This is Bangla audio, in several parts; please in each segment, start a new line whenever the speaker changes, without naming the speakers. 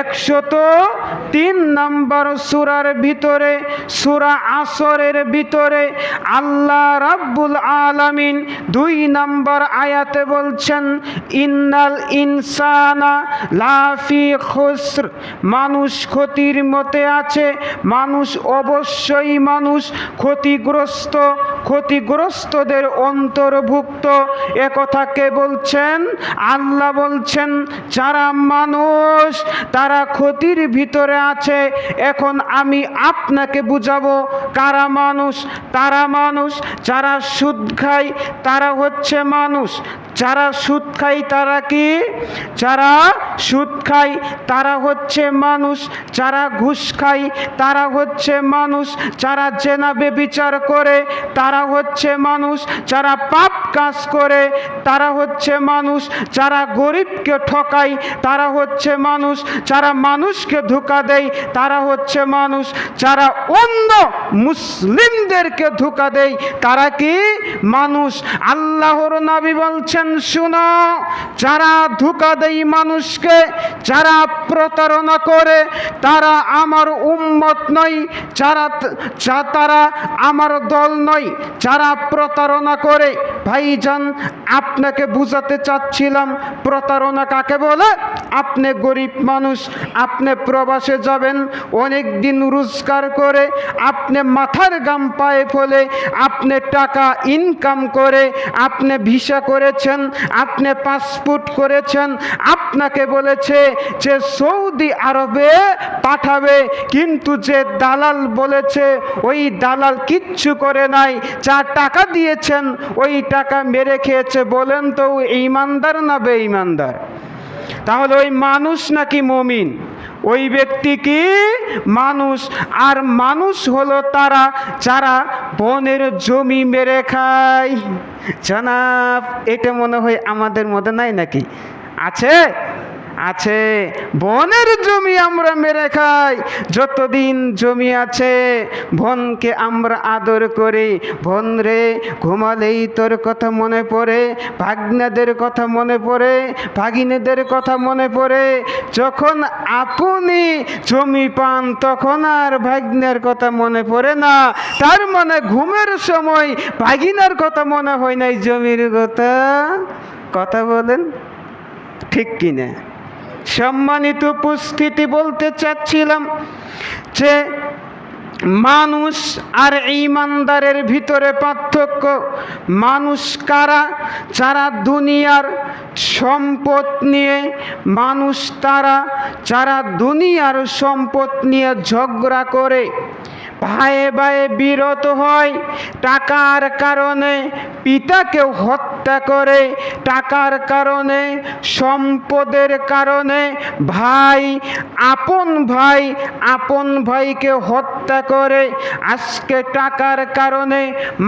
একশত তিন নম্বর সুরার ভিতরে, সুরা আসরের ভিতরে আল্লাহ রাব্বুল আলামিন দুই নম্বর আয়াতে বলছেন, ইন্নাল ইনসানা লাফি খুসর। মানুষ ক্ষতির মতে আছে, মানুষ অবশ্যই মানুষ ক্ষতিগ্রস্ত। ক্ষতিগ্রস্তদের অন্তর্ভুক্ত। একথা কে বলছেন? আল্লাহ বলছেন, যারা মানুষ, তারা ক্ষতির ভিতরে আছে। এখন আমি আপনাকে বুঝাবো, কারা মানুষ? তারা মানুষ, যারা সুদ খায়, তারা হচ্ছে মানুষ। যারা সুদ খায়, তারা কি? যারা সুদ খায়, তারা হচ্ছে মানুষ। যারা ঘুষ খায়, তারা হচ্ছে মানুষ। যারা জেনা বেবিচার করে, তারা হচ্ছে মানুষ। যারা পাপ কাজ করে, তারা হচ্ছে মানুষ। যারা গরিবকে ঠকায়, তারা হচ্ছে মানুষ। যারা মানুষকে ধোকা দেয়, তারা হচ্ছে মানুষ। যারা অন্য মুসলিমদেরকে ধোকা দেয়, তারা কি? মানুষ। আল্লাহর নবী বলছেন, শুনো, যারা ধোকা দেয় মানুষকে যারা প্রতারণা করে, তারা আমার উম্মত নয়। যারা তারা আমার দল নয়। যারা প্রতারণা করে, ভাইজান, আপনাকে বুঝাতে চাচ্ছিলাম, প্রতারণা কাকে বলে? আপনি গরিব মানুষ, আপনি প্রবাসে যাবেন অনেক দিন রোজগার করে, আপনি মাথার গাম পায়ে ফলে, আপনি টাকা ইনকাম করে, আপনি ভিসা করেছেন, আপনি পাসপোর্ট করেছেন, আপনাকে বলেছে যে সৌদি আরবে পাঠাবে, কিন্তু যে দালাল বলেছে, ওই দালাল কিচ্ছু করে নাই, যা টাকা দিয়েছেন, ওই টাকা মেরে খেয়েছে, বলেন তো ইমানদার না বেঈমানদার? তাহলে ওই মানুষ নাকি মমিন? ওই ব্যক্তি কি মানুষ? আর মানুষ হলো তারা যারা বনের জমি মেরে খায়। জনাব, এটা মনে হয় আমাদের মধ্যে নাই নাকি? আছে? আছে। বনের জমি আমরা মেরে খাই। যতদিন জমি আছে, বনকে আমরা আদর করি। বন রে, ঘুমালেই তোর কথা মনে পড়ে। ভাগ্নাদের কথা মনে পড়ে। ভাগিনীদের কথা মনে পড়ে। যখন আপনি জমি পান, তখন আর ভাগ্নের কথা মনে পড়ে না। তার মানে ঘুমের সময় ভাগিনার কথা মনে হয় নাই জমির কথা। কথা বলেন? ঠিক কিনা? সম্মানিত উপস্থিতি বলতে চাচ্ছিলাম যে মানুষ আর ইমানদারের ভিতরে পার্থক্য, মানুষ কারা? যারা দুনিয়ার সম্পদ নিয়ে, মানুষ তারা যারা দুনিয়ার সম্পদ নিয়ে ঝগড়া করে। ভাইয়ে ভাইয়ে বিরত হয়। টাকার কারণে পিতাকে হত্যা করে। টাকার কারণে, সম্পদের কারণে ভাই, আপন ভাই, আপন ভাইকে হত্যা করে। আজকে টাকার কারণে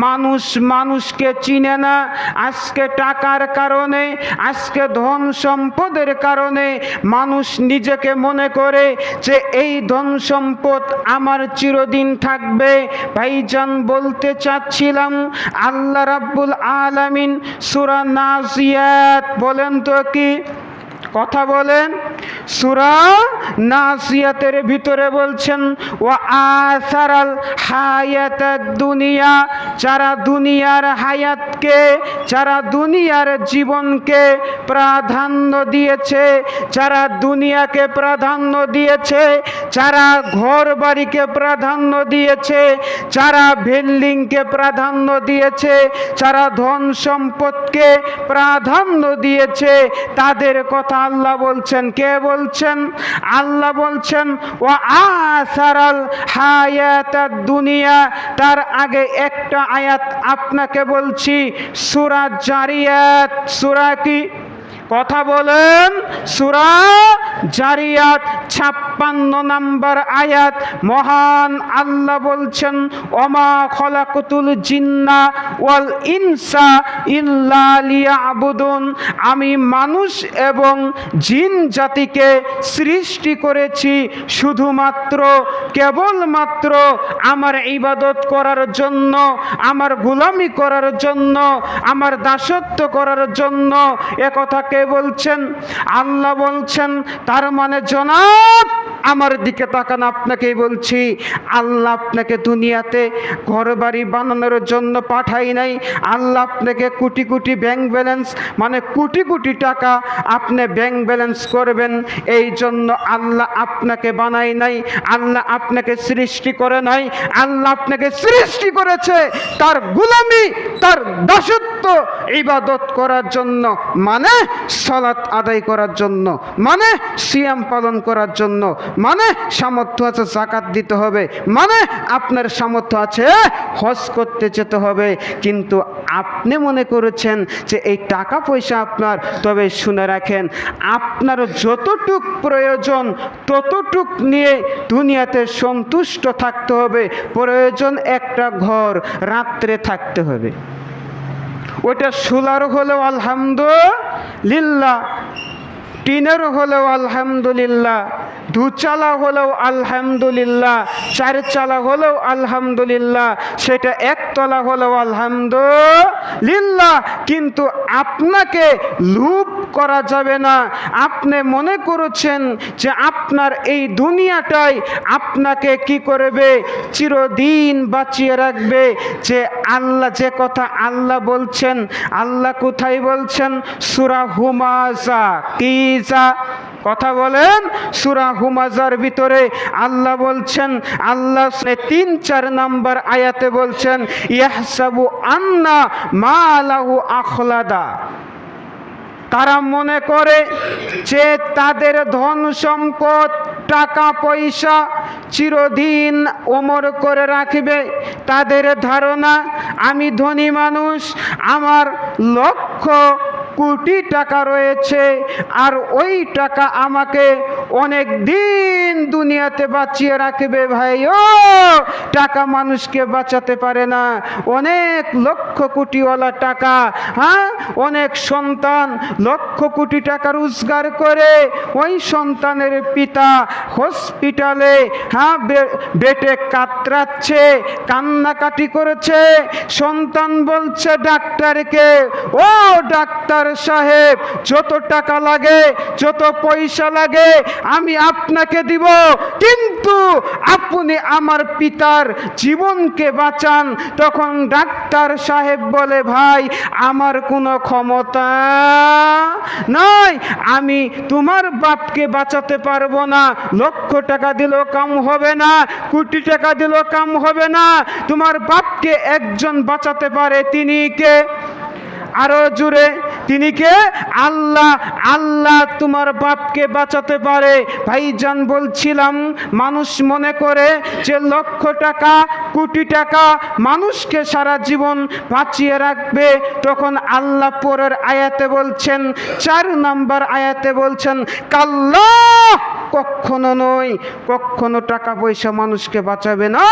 মানুষ মানুষকে চিনে না। আজকে টাকার কারণে, আজকে ধন সম্পদের কারণে মানুষ নিজেকে মনে করে যে, এই ধন সম্পদ আমার চিরদিন থাকবে। ভাইজান বলতে চাচ্ছিলাম আল্লাহ রাব্বুল আলামিন সুরা নাজিয়াত বলেন তো কি? কথা বলেন। সুরা নাসিয়াতের ভিতরে বলছেন ও আসারাল হায়াত দুনিয়া যারা দুনিয়ার হায়াতকে, যারা দুনিয়ার জীবনকে প্রাধান্য দিয়েছে, যারা দুনিয়াকে প্রাধান্য দিয়েছে, যারা ঘর বাড়িকে প্রাধান্য দিয়েছে, যারা বিল্ডিংকে প্রাধান্য দিয়েছে, যারা ধন সম্পদকে প্রাধান্য দিয়েছে, তাদের কথা আল্লাহ বলছেন। কে বলছেন, আল্লাহ বলছেন ও আসারাল হায়াত দুনিয়া। তার আগে একটা আয়াত আপনাকে বলছি, সুরা জারিয়াত। সুরা কি? কথা বলেন, সুরা জারিয়াত ছাপ্পান্ন নাম্বার আয়াত। মহান আল্লাহ বলছেন, ওমা খলাকুতুল জিন্না ওয়াল ইনসা ইল্লা লিয়াবুদুন। আমি মানুষ এবং জিন জাতিকে সৃষ্টি করেছি শুধুমাত্র, কেবলমাত্র আমার ইবাদত করার জন্য, আমার গুলামি করার জন্য, আমার দাসত্ব করার জন্য। একথা কে বলছেন? আল্লাহ বলছেন, তার মানে জনাব, আমার দিকে তাকান, আপনাকেই বলছি, আল্লাহ আপনাকে দুনিয়াতে ঘর বাড়ি বানানোর জন্য পাঠাই নাই। আল্লাহ আপনাকে কোটি কোটি ব্যাংক ব্যালেন্স মানে কোটি কোটি টাকা আপনি ব্যাংক ব্যালেন্স করবেন। এই জন্য আল্লাহ আপনাকে বানাই নাই, আল্লাহ আপনাকে সৃষ্টি করে নাই, আল্লাহ আপনাকে সৃষ্টি করেছে তার গুলামি, তার দাসত্ব, ইবাদত করার জন্য। মানে সলাৎ আদায় করার জন্য মানে সিয়াম পালন করার জন্য মানে সামর্থ্য আছে জাকাত দিতে হবে মানে আপনার সামর্থ্য আছে হজ করতে যেতে হবে। কিন্তু আপনি মনে করেছেন যে এই টাকা পয়সা আপনার, তবে শুনে রাখেন, আপনার যতটুক প্রয়োজন ততটুক নিয়ে দুনিয়াতে সন্তুষ্ট থাকতে হবে। প্রয়োজন একটা ঘর, রাত্রে থাকতে হবে। ওটা সোলার হলেও আলহামদুলিল্লাহ টিনের হলেও আলহামদুলিল্লাহ দুচালা হলেও আলহামদুলিল্লাহ চার চালা হলেও আলহামদুলিল্লাহ, সেটা একতলা হলেও আলহামদুলিল্লাহ, কিন্তু আপনাকে লুপ করা যাবে না। আপনি মনে করেছেন যে আপনার এই দুনিয়াটাই আপনাকে কি করবে? চিরদিন বাঁচিয়ে রাখবে। যে আল্লাহ, যে কথা আল্লাহ বলছেন, আল্লাহ কোথায় বলছেন? সুরা হুমাজা কিজা কথা বলেন, সুরা হুমাজার ভিতরে আল্লাহ বলছেন, আল্লাহ তিন, চার নাম্বার আয়াতে বলছেন, ইয়াহসাবু আন্না মা আলাহু আখলাদা। তারা মনে করে যে তাদের ধন সম্পদ, টাকা, পয়সা চিরদিন ওমর করে রাখবে। তাদের ধারণা, আমি ধনী মানুষ, আমার লক্ষ কোটি টাকা রয়েছে, আর ওই টাকা আমাকে অনেক দিন দুনিয়াতে বাঁচিয়ে রাখবে ভাই। ও, টাকা মানুষকে বাঁচাতে পারে না। অনেক লক্ষ কোটিওয়ালা টাকা হ্যাঁ? অনেক সন্তান লক্ষ কোটি টাকা রোজগার করে ওই সন্তানের পিতা হসপিটালে হ্যাঁ বেটে কাতরাচ্ছে, কান্নাকাটি করেছে। সন্তান বলছে, ডাক্তারকে, ও ডাক্তার সাহেব, যত টাকা লাগে, যত পয়সা লাগে, আমি আপনাকে দিব। কিন্তু আপনি আমার পিতার জীবনকে বাঁচান। তখন ডাক্তার সাহেব বলে, ভাই, আমার কোনো ক্ষমতা নয় আমি তোমার বাপকে বাঁচাতে পারব না। লক্ষ টাকা দিলেও কাম হবে না, কোটি টাকা দিলেও কাম হবে না। তোমার বাপকে একজন বাঁচাতে পারে। তিনি কে? আরও জুড়ে তিনি কে? আল্লাহ আল্লাহ তোমার বাপকে বাঁচাতে পারে। ভাইজান বলছিলাম, মানুষ মনে করে যে লক্ষ টাকা, কোটি টাকা মানুষকে সারা জীবন বাঁচিয়ে রাখবে। তখন আল্লাহ পরের আয়াতে বলছেন, চার নাম্বার আয়াতে বলছেন, কাল্লা কখনো নয়, কখনো টাকা পয়সা মানুষকে বাঁচাবে না।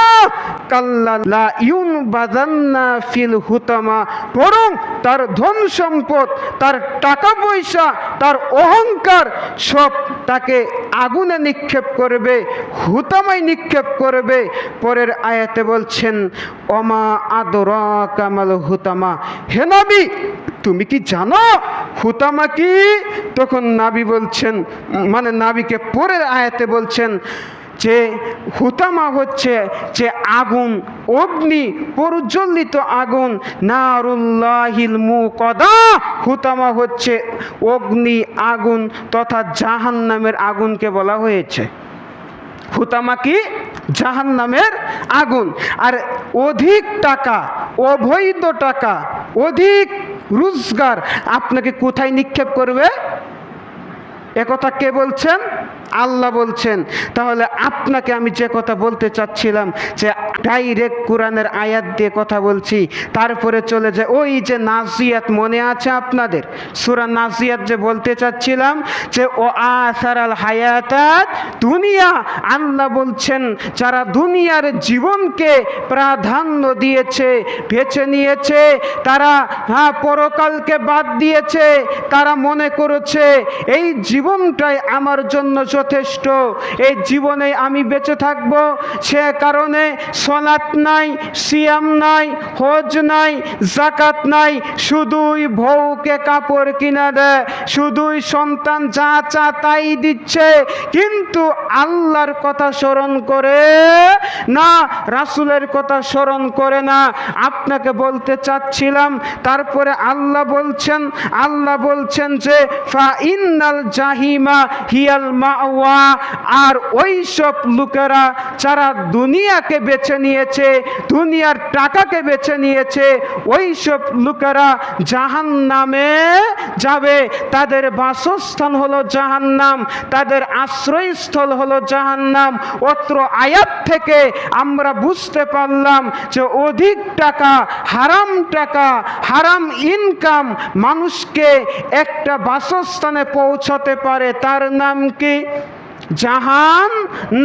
কাল্লা ইউন বাদান্না ফিল হুতামা, বরং তার ধন সম্পদ, তার টাকা পয়সা তার অহংকার সব তাকে আগুনে নিক্ষেপ করবে, হুতামায় নিক্ষেপ করবে। পরের আয়াতে বলছেন অমা আদরা কামাল হুতামা। হে নবী, তুমি কি জানো হুতামা কি তখন নাবি বলছেন মানে নাবিকে পরের আয়াতে বলছেন যে হুতামা হচ্ছে যে আগুন, অগ্নি, প্রজ্বলিত আগুন, নারুল্লাহিল মুকদা। হুতামা হচ্ছে অগ্নি, আগুন তথা জাহান নামের আগুনকে বলা হয়েছে। হুতামা কি? জাহান নামের আগুন। আর অধিক টাকা, অবৈধ টাকা, অধিক রোজগার আপনাকে কোথায় নিক্ষেপ করবে? একথা কে বলছেন? আল্লাহ বলছেন, তাহলে আপনাকে আমি যে কথা বলতে চাচ্ছিলাম, যে ডাইরেক্ট কোরআনের আয়াত দিয়ে কথা বলছি, তারপরে চলে যায় ওই যে নাজিয়াত মনে আছে আপনাদের, সুরা নাজিয়াত যে বলতে চাচ্ছিলাম, যে ও আসার আল হায়াতাত দুনিয়া, আল্লাহ বলছেন, যারা দুনিয়ার জীবনকে প্রাধান্য দিয়েছে, বেছে নিয়েছে, তারা হ্যাঁ পরকালকে বাদ দিয়েছে, তারা মনে করেছে, এই জীবনটাই আমার জন্য যথেষ্ট। এই জীবনে আমি বেঁচে থাকব। সে কারণে সলাৎ নাই, সিয়াম নাই, হজ নাই জাকাত নাই। শুধুই বউকে কাপড় কিনা দেয় শুধুই সন্তান যা চা তাই দিচ্ছে। কিন্তু আল্লাহর কথা স্মরণ করে না, রাসুলের কথা স্মরণ করে না। আপনাকে বলতে চাচ্ছিলাম, তারপরে আল্লাহ বলছেন আল্লাহ বলছেন যে, ফা ইন্নাল জাহিমা হিয়াল মাওয়া আর ওই সব লোকেরা যারা দুনিয়াকে বেছে নিয়েছে, দুনিয়ার টাকাকে বেছে নিয়েছে ওই সব লোকেরা জাহান নামে যাবে। তাদের বাসস্থান হলো জাহান্নাম, তাদের আশ্রয়স্থল হলো জাহান্নাম। অত্র আয়াত থেকে আমরা বুঝতে পারলাম যে অধিক টাকা, হারাম টাকা, হারাম ইনকাম মানুষকে একটা বাসস্থানে পৌঁছাতে পারে। তার নাম কি? জাহান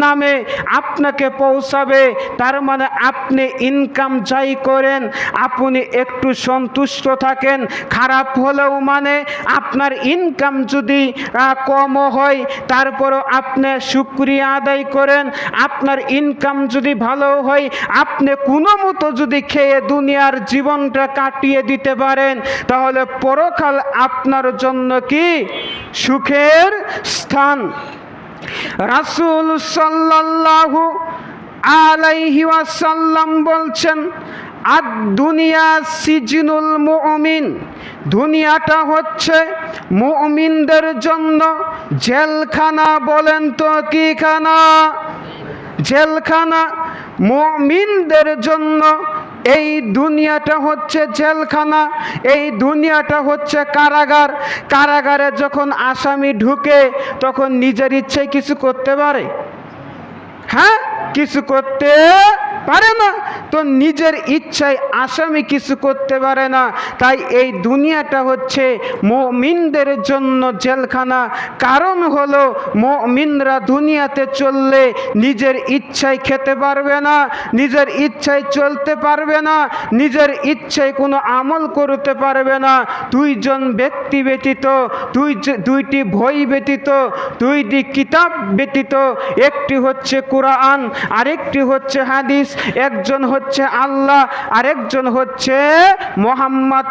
নামে আপনাকে পৌঁছাবে। তার মানে আপনি ইনকাম যাই করেন, আপনি একটু সন্তুষ্ট থাকেন। খারাপ হলেও মানে আপনার ইনকাম যদি কমও হয়, তারপরও আপনি শুক্রিয়া আদায় করেন। আপনার ইনকাম যদি ভালো হয়, আপনি কোনো মতো যদি খেয়ে দুনিয়ার জীবনটা কাটিয়ে দিতে পারেন, তাহলে পরকাল আপনার জন্য কি? সুখের স্থান। রাসূল সাল্লাল্লাহু আলাইহি ওয়াসাল্লাম বলছেন আর দুনিয়া সিজনুল মুমিন। দুনিয়াটা হচ্ছে মুমিনদের জন্য জেলখানা, বলেন তো কি খানা? জেলখানা মুমিনদের জন্য এই দুনিয়াটা হচ্ছে জেলখানা, এই দুনিয়াটা হচ্ছে কারাগার। কারাগারে যখন আসামি ঢুকে, তখন নিজের ইচ্ছে কিছু করতে পারে? হ্যাঁ? কিছু করতে পারে না, তো নিজের ইচ্ছায় আসামি কিছু করতে পারে না। তাই এই দুনিয়াটা হচ্ছে মমিনদের জন্য জেলখানা। কারণ হলো মমিনরা দুনিয়াতে চললে নিজের ইচ্ছায় খেতে পারবে না, নিজের ইচ্ছায় চলতে পারবে না, নিজের ইচ্ছায় কোনো আমল করতে পারবে না। দুইজন ব্যক্তি ব্যতীত, দুই দুইটি বই ব্যতীত, দুইটি কিতাব ব্যতীত, একটি হচ্ছে কোরআন, আরেকটি হচ্ছে হাদিস। একজন হচ্ছে আল্লাহ, আরেকজন হচ্ছে মোহাম্মদ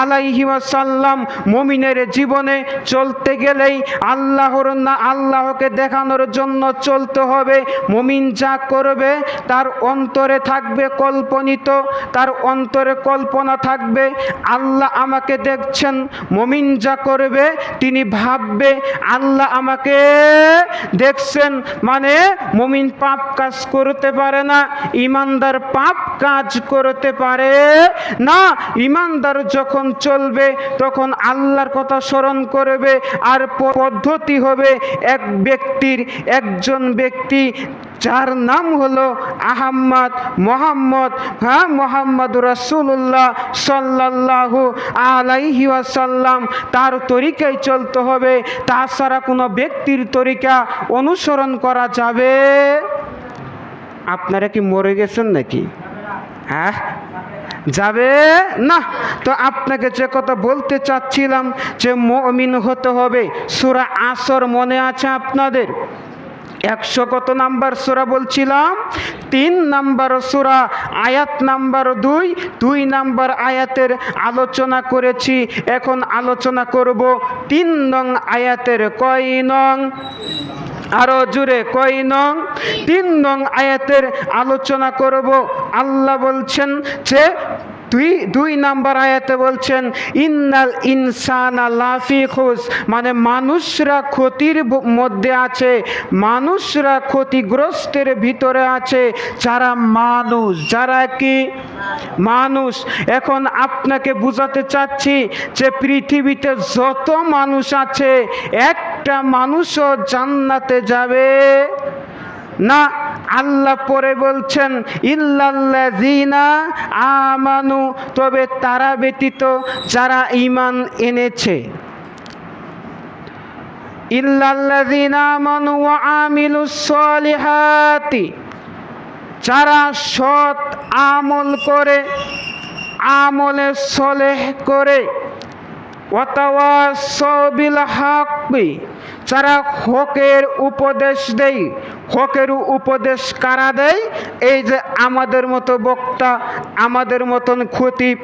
আলাইহি ওয়াসাল্লাম। মুমিনের জীবনে চলতে গেলেই আল্লাহর না, আল্লাহকে দেখানোর জন্য চলতে হবে। মুমিন যা করবে তার অন্তরে থাকবে কল্পনিত, তার অন্তরে কল্পনা থাকবে। আল্লাহ আমাকে দেখছেন, মমিন যা করবে তিনি ভাববে, আল্লাহ আমাকে দেখছেন। মানে মমিন পাপ কাজ করতে পারে না, ইমানদার পাপ কাজ করতে পারে না, ইমানদার যখন চলবে তখন আল্লাহর কথা স্মরণ করবে আর পদ্ধতি হবে এক ব্যক্তির একজন ব্যক্তি যার নাম হলো আহাম্মদ মোহাম্মদ হ্যাঁ মোহাম্মদ রাসূলুল্লাহ সাল্লাল্লাহু আলাইহি ওয়াসাল্লাম। তার তরিকায় চলতে হবে। তাছাড়া কোনো ব্যক্তির তরিকা অনুসরণ করা যাবে। আপনারা কি মরে গেছেন নাকি? হ্যাঁ? যাবে? না। তো আপনাকে যে কথা বলতে চাচ্ছিলাম যে মমিন হতে হবে, সুরা আসর মনে আছে আপনাদের? একশো কত নাম্বার সুরা বলছিলাম? তিন নাম্বার সুরা, আয়াত নাম্বার দুই দুই নাম্বার আয়াতের আলোচনা করেছি। এখন আলোচনা করব তিন নং আয়াতের কয় নং? আরও জুড়ে কয় নং? তিন নং আয়াতের আলোচনা করব। আল্লাহ বলছেন যে দুই দুই নাম্বার আয়াতে বলছেন, ইন্নাল ইনসান লাফি খুস মানে মানুষরা ক্ষতির মধ্যে আছে, মানুষরা ক্ষতিগ্রস্তের ভিতরে আছে, যারা মানুষ, যারা কি? মানুষ। এখন আপনাকে বুঝাতে চাচ্ছি যে পৃথিবীতে যত মানুষ আছে, একটা মানুষও জান্নাতে যাবে না। আল্লাহ পরে বলছেন, ইল্লাল্লাযিনা আমানু। তবে তারা ব্যতীত যারা ঈমান এনেছে। ইল্লাল্লাযিনা আমানু ওয়া আমিলুস সলিহাতি যারা সৎ আমল করে, আমলে সলেহ করে। ওয়াতাওয়াসবিল হাক্কি। যারা হকের উপদেশ দেই, হকের উপদেশ কারা দেয় এই যে আমাদের মতো বক্তা, আমাদের মতন খতিব,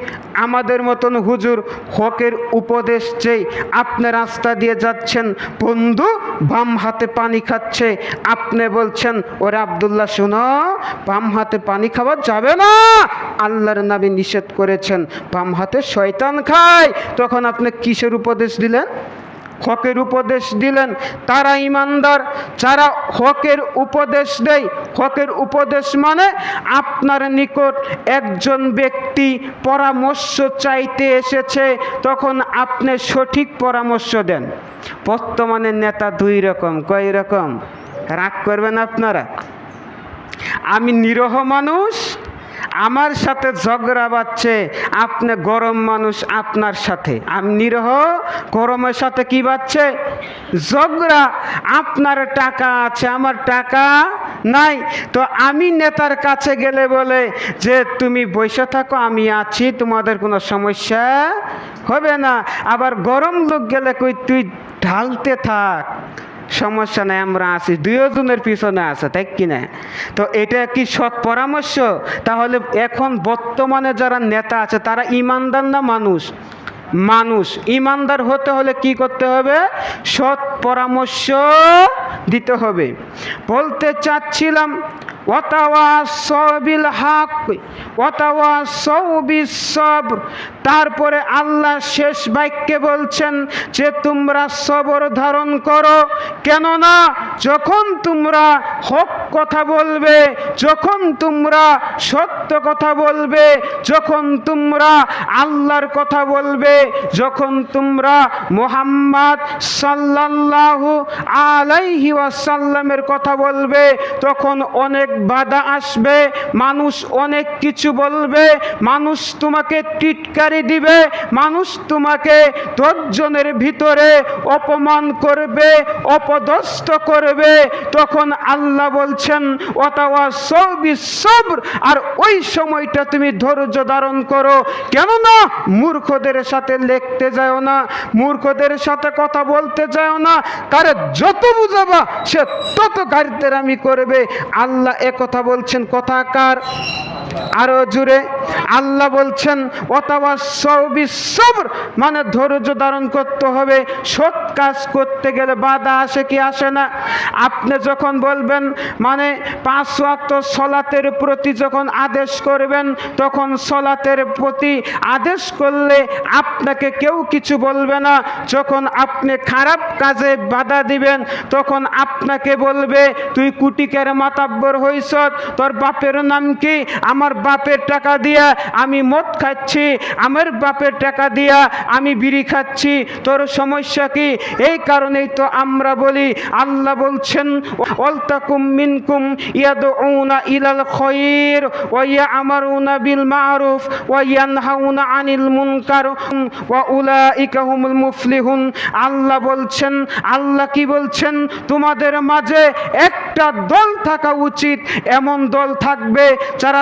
আমাদের মতন হুজুর হকের উপদেশ চেয়ে আপনি রাস্তা দিয়ে যাচ্ছেন, বন্ধু, বাম হাতে পানি খাচ্ছে। আপনি বলছেন, ওরে আবদুল্লাহ, শোনো, বাম হাতে পানি খাওয়া যাবে না। আল্লাহর নবী নিষেধ করেছেন, বাম হাতে শয়তান খায়। তখন আপনি কিসের উপদেশ দিলেন? হকের উপদেশ দিলেন। তারা ইমানদার, যারা হকের উপদেশ দেয়। হকের উপদেশ মানে আপনার নিকট একজন ব্যক্তি পরামর্শ চাইতে এসেছে, তখন আপনি সঠিক পরামর্শ দেন। বর্তমানে নেতা দুই রকম, কয় রকম? রাগ করবেন আপনারা? আমি নিরহ মানুষ আমার সাথে ঝগড়া বাচ্ছে আপনি গরম মানুষ আপনার সাথে। আমি নিরহ, গরমের সাথে কি বাচ্ছে ঝগড়া, আপনার টাকা আছে, আমার টাকা নাই। তো আমি নেতার কাছে গেলে বলে যে, তুমি বসে থাকো, আমি আছি, তোমাদের কোনো সমস্যা হবে না। আবার গরম লোক গেলে কই, তুই ঢালতে থাক। সমস্যা নাই, আমরা আছি দুজনের পিছনে আছে, তাই কি না? তো এটা কি সৎ পরামর্শ? তাহলে এখন বর্তমানে যারা নেতা আছে, তারা ইমানদার না মানুষ? মানুষ। ইমানদার হতে হলে কি করতে হবে? সৎ পরামর্শ দিতে হবে। বলতে চাচ্ছিলাম তারপরে আল্লাহ শেষ বাক্যে বলছেন যে তোমরা সবর ধারণ করো। কেননা যখন তোমরা হক কথা বলবে, যখন তোমরা সত্য কথা বলবে, যখন তোমরা আল্লাহর কথা বলবে, যখন তোমরা মোহাম্মদ সাল্লাল্লাহু আলাইহি ওয়াসাল্লামের কথা বলবে, তখন অনেক বাধা আসবে, মানুষ অনেক কিছু বলবে, মানুষ তোমাকে টিটকারি দিবে, মানুষ তোমাকে দশজনের ভিতরে অপমান করবে, অপদস্থ করবে, তখন আল্লাহ বলছেন আর ওই সময়টা তুমি ধৈর্য ধারণ করো। কেননা মূর্খদের সাথে লেখতে যাও না, মূর্খদের সাথে কথা বলতে যাও না। কারে যত বুঝাবা, সে তত গাড়িতে আমি করবে। আল্লাহ কথা বলছেন, কথা কার? আরও জুড়ে আল্লাহ বলছেন মানে ধৈর্য ধারণ করতে হবে, সৎ কাজ করতে গেলে বাধা আসে কি আসে না? আপনি যখন বলবেন মানে পাঁচ ওয়াক্ত সলাতের প্রতি যখন আদেশ করবেন, তখন সলাতের প্রতি আদেশ করলে আপনাকে কেউ কিছু বলবে না। যখন আপনি খারাপ কাজে বাধা দিবেন, তখন আপনাকে বলবে, তুই কুটিকের মাতাব্বর হইস তোর বাপের নাম কি? আমার বাপের টাকা দিয়া আমি মদ খাচ্ছি, আমার বাপের টাকা দিয়া আমি বিড়ি খাচ্ছি, তোর সমস্যা কি? এই কারণেই তো আমরা বলি, আল্লাহ বলছেন অলতাকুম মিনকুম ইয়াদউনা ইলাল খয়র ওয়া ইয়ামারুনা বিল মারুফ, ওয়া ইয়ানহাউনা আনিল মুনকার, ওয়া উলাইকা হুমুল মুফলিহুন। আল্লাহ বলছেন, আল্লাহ কি বলছেন? তোমাদের মাঝে একটা দল থাকা উচিত, এমন দল থাকবে যারা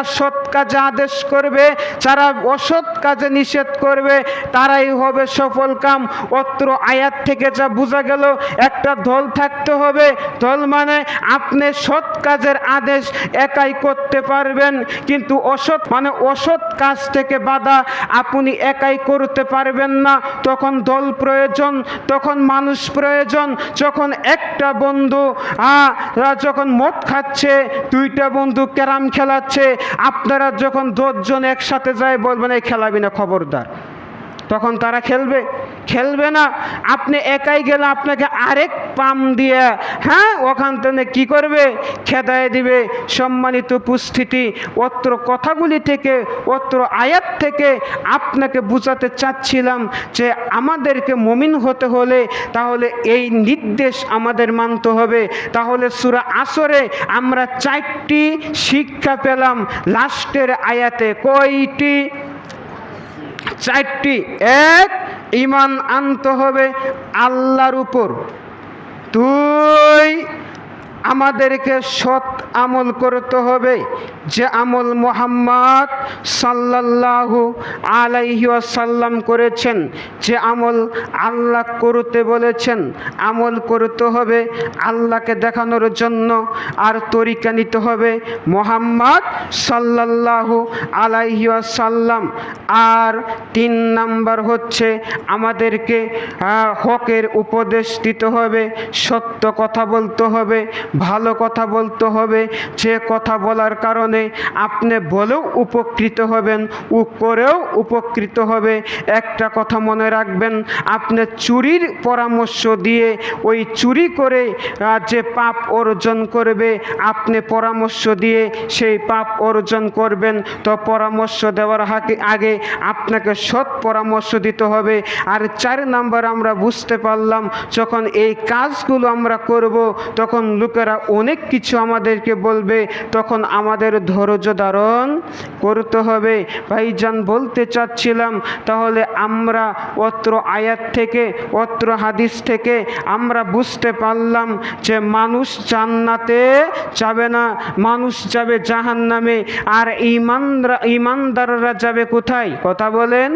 কাজে আদেশ করবে, যারা অসৎ কাজে নিষেধ করবে, তারাই হবে সফল কাম। অত্র আয়াত থেকে যা বোঝা গেল, একটা দল থাকতে হবে। দল মানে আপনি সৎ কাজের আদেশ একাই করতে পারবেন, কিন্তু অসৎ মানে অসৎ কাজ থেকে বাধা আপনি একাই করতে পারবেন না। তখন দল প্রয়োজন, তখন মানুষ প্রয়োজন, যখন একটা বন্ধু যখন মদ খাচ্ছে, দুইটা বন্ধু ক্যারাম খেলাচ্ছে আপনারা যখন দশজন একসাথে যায় বলবেন এই খেলাবি না খবরদার। তখন তারা খেলবে। খেলবে না। আপনি একাই গেলে আপনাকে আরেক পাম দিয়ে হ্যাঁ ওখান থেকে কি করবে? খেদায় দিবে। সম্মানিত উপস্থিতি, অত্র কথাগুলি থেকে, অত্র আয়াত থেকে আপনাকে বুঝাতে চাচ্ছিলাম যে আমাদেরকে মমিন হতে হলে তাহলে এই নির্দেশ আমাদের মানতে হবে। তাহলে সুরা আসরে আমরা চারটি শিক্ষা পেলাম লাস্টের আয়াতে। কয়টি? চারটি। এক ইমান আনতে হবে আল্লাহর উপর। তুই আমাদেরকে সৎ আমল করতে হবে যে আমল মোহাম্মদ সাল্লাল্লাহু আলাইহি ওয়াসাল্লাম করেছেন, যে আমল আল্লাহ করতে বলেছেন, আমল করতে হবে আল্লাহকে দেখানোর জন্য আর তরিকা নিতে হবে মোহাম্মদ সাল্লাল্লাহু আলাইহি ওয়াসাল্লাম। আর তিন নাম্বার হচ্ছে আমাদেরকে হকের উপদেশ দিতে হবে, সত্য কথা বলতে হবে, ভালো কথা বলতে হবে যে কথা বলার কারণে আপনি বলেও উপকৃত হবেন ও করেও উপকৃত হবে। একটা কথা মনে রাখবেন, আপনি চুরির পরামর্শ দিয়ে ওই চুরি করে যে পাপ অর্জন করবে, আপনি পরামর্শ দিয়ে সেই পাপ অর্জন করবেন। তো পরামর্শ দেওয়ার আগে আপনাকে সৎ পরামর্শ দিতে হবে। আর চার নাম্বার আমরা বুঝতে পারলাম, যখন এই কাজগুলো আমরা করব, তখন লোকেরা অনেক কিছু আমাদেরকে বলবে, তখন আমাদের ধৈর্য ধারণ করতে হবে। ভাইজান, বলতে চাচ্ছিলাম, তাহলে আমরা অত্র আয়াত থেকে, অত্র হাদিস থেকে আমরা বুঝতে পারলাম যে মানুষ জান্নাতে যাবে না, মানুষ যাবে জাহান্নামে। আর ইমানরা, ইমানদাররা যাবে কোথায়? কথা বলেন।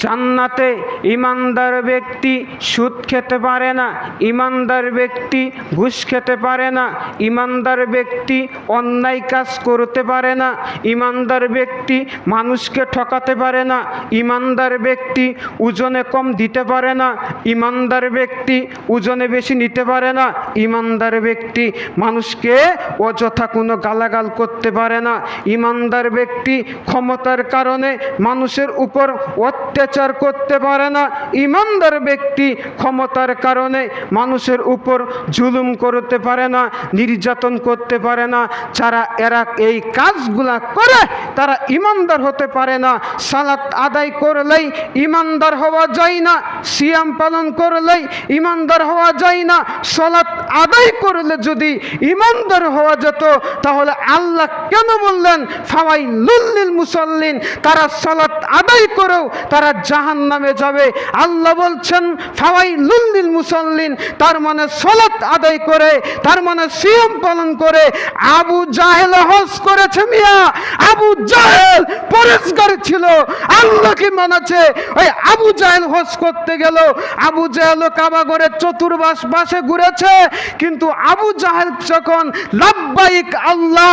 জান্নাতে ইমানদার ব্যক্তি সুদ খেতে পারে না, ইমানদার ব্যক্তি ঘুষ খেতে পারে না, ইমানদার ব্যক্তি অন্যায় কাজ করতে পারে না, ইমানদার ব্যক্তি মানুষকে ঠকাতে পারে না, ইমানদার ব্যক্তি ওজনে কম দিতে পারে না, ইমানদার ব্যক্তি ওজনে বেশি নিতে পারে না, ইমানদার ব্যক্তি মানুষকে অযথা কোনো গালাগাল করতে পারে না, ইমানদার ব্যক্তি ক্ষমতার কারণে মানুষের উপর অত্যাচার করতে পারে না। ইমানদার ব্যক্তি ক্ষমতার কারণে মানুষের উপর জুলুম করতে পারে না, নির্যাতন করতে পারে না। যারা এরা এই কাজগুলা করে, তারা ইমানদার হতে পারে না। সালাত আদায় করলেই ইমানদার হওয়া যায় না। সিয়াম পালন করলেই ইমানদার হওয়া যায় না। সালাত আদায় করলে যদি ইমানদার হওয়া যেত, তাহলে আল্লাহ কেন বললেন ফাওয়াই লুল্লিল মুসল্লিন, তারা সালাত আদায় করেও তারা জাহান নামে যাবে। আল্লাহ বলছেন ফাওয়াই লুল্লিল মুসল্লিন, তার মানে সালাত আদায় করে, তার মানে সিয়াম পালন করে। আবু জাহেল হজ করেছে মিয়া। আবু জাহেল পরিষ্কার ছিল। আল্লাহকে মানাছে ওই আবু জাহেল হজ করতে গেল। আবু জাহেল কাবাগরে চতুর্বাস বাসে ঘুরেছে। কিন্তু আবু জাহেল যখন লাব্বাইক আল্লাহ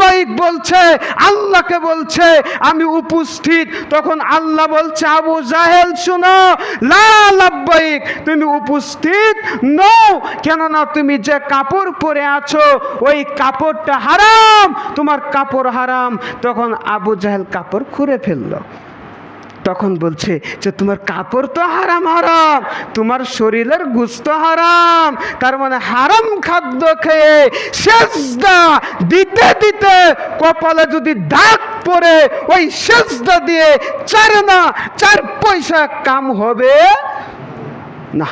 লাব্বাইক বলছে, আল্লাহকে বলছে, আমি উপস্থিত। তখন আল্লাহ বলছে, আবু জাহেল, শুনো, লা তুমি উপস্থিত নও, কেননা তুমি যে কাপড় পরে আছো, ওই কাপড়টা হারাম, তোমার কাপড় হারাম। তখন আবু জাহেল কাপড় খুঁড়ে ফেলল। তখন বলছে যে তোমার কাপড় তো হারাম হারাম, তোমার শরীরের গুস্ত হারাম, তার মানে হারাম খাদ্য খেয়ে সেজদা দিতে দিতে কপালে যদি দাগ পরে ওই সেজদা দিয়ে চার না, চার পয়সা কাম হবে না।